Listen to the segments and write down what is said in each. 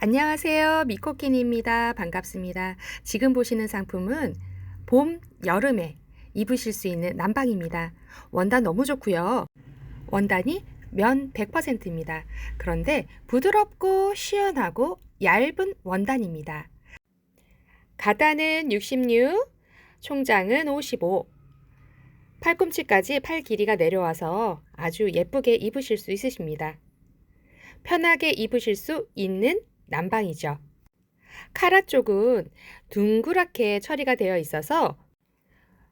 안녕하세요. 미코키니입니다. 반갑습니다. 지금 보시는 상품은 봄, 여름에 입으실 수 있는 난방입니다. 원단 너무 좋고요. 원단이 면 100%입니다. 그런데 부드럽고 시원하고 얇은 원단입니다. 가다는 66, 총장은 55, 팔꿈치까지 팔 길이가 내려와서 아주 예쁘게 입으실 수 있으십니다. 편하게 입으실 수 있는 난방이죠. 카라 쪽은 둥그랗게 처리가 되어 있어서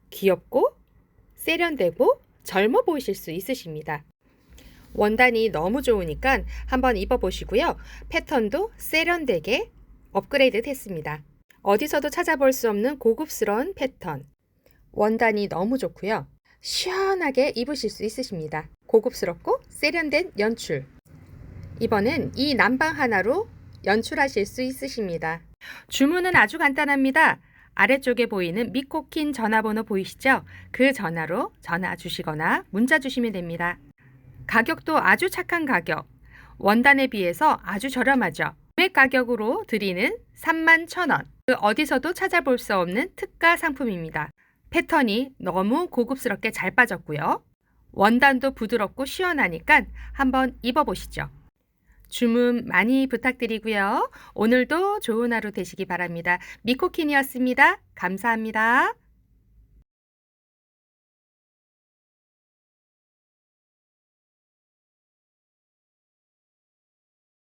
귀엽고 세련되고 젊어 보이실 수 있으십니다. 원단이 너무 좋으니까 한번 입어보시고요. 패턴도 세련되게 업그레이드 됐습니다. 어디서도 찾아볼 수 없는 고급스러운 패턴. 원단이 너무 좋고요. 시원하게 입으실 수 있으십니다. 고급스럽고 세련된 연출. 이번엔 이 난방 하나로 연출하실 수 있으십니다. 주문은 아주 간단합니다. 아래쪽에 보이는 미코킨 전화번호 보이시죠? 그 전화로 전화 주시거나 문자 주시면 됩니다. 가격도 아주 착한 가격. 원단에 비해서 아주 저렴하죠. 구매 가격으로 드리는 3만 1,000원. 그 어디서도 찾아볼 수 없는 특가 상품입니다. 패턴이 너무 고급스럽게 잘 빠졌고요. 원단도 부드럽고 시원하니까 한번 입어보시죠. 주문 많이 부탁드리고요. 오늘도 좋은 하루 되시기 바랍니다. 미코킨이었습니다. 감사합니다.